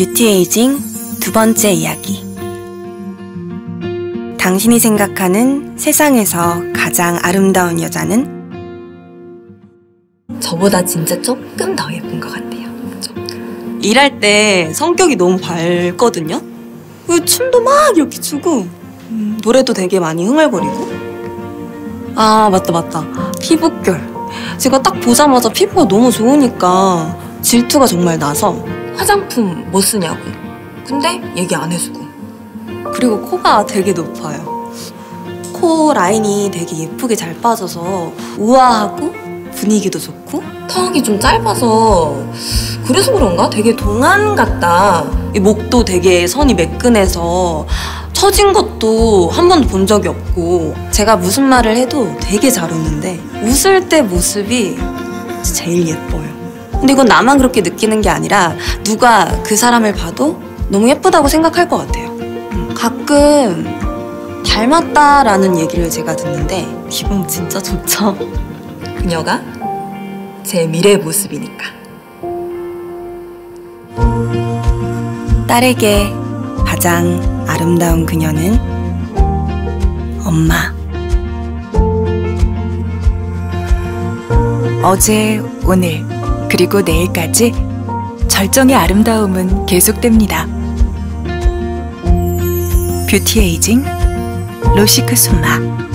뷰티 에이징 두 번째 이야기. 당신이 생각하는 세상에서 가장 아름다운 여자는 저보다 진짜 조금 더 예쁜 것 같아요. 그죠? 일할 때 성격이 너무 밝거든요. 그 춤도 막 이렇게 추고 음, 노래도 되게 많이 흥얼거리고. 아 맞다 맞다 피부결. 제가 딱 보자마자 피부가 너무 좋으니까 질투가 정말 나서 화장품 뭐 쓰냐고. 근데 얘기 안 해주고. 그리고 코가 되게 높아요. 코 라인이 되게 예쁘게 잘 빠져서 우아하고 분위기도 좋고 턱이 좀 짧아서 그래서 그런가? 되게 동안 같다. 이 목도 되게 선이 매끈해서 처진 것도 한 번도 본 적이 없고 제가 무슨 말을 해도 되게 잘 웃는데 웃을 때 모습이 제일 예뻐요. 근데 이건 나만 그렇게 느끼는 게 아니라 누가 그 사람을 봐도 너무 예쁘다고 생각할 것 같아요. 음, 가끔 닮았다라는 얘기를 제가 듣는데 기분 진짜 좋죠. 그녀가 제 미래 모습이니까. 딸에게 가장 아름다운 그녀는 엄마. 어제, 오늘, 그리고 내일까지 절정의 아름다움은 계속됩니다. 뷰티 에이징 로시크 순마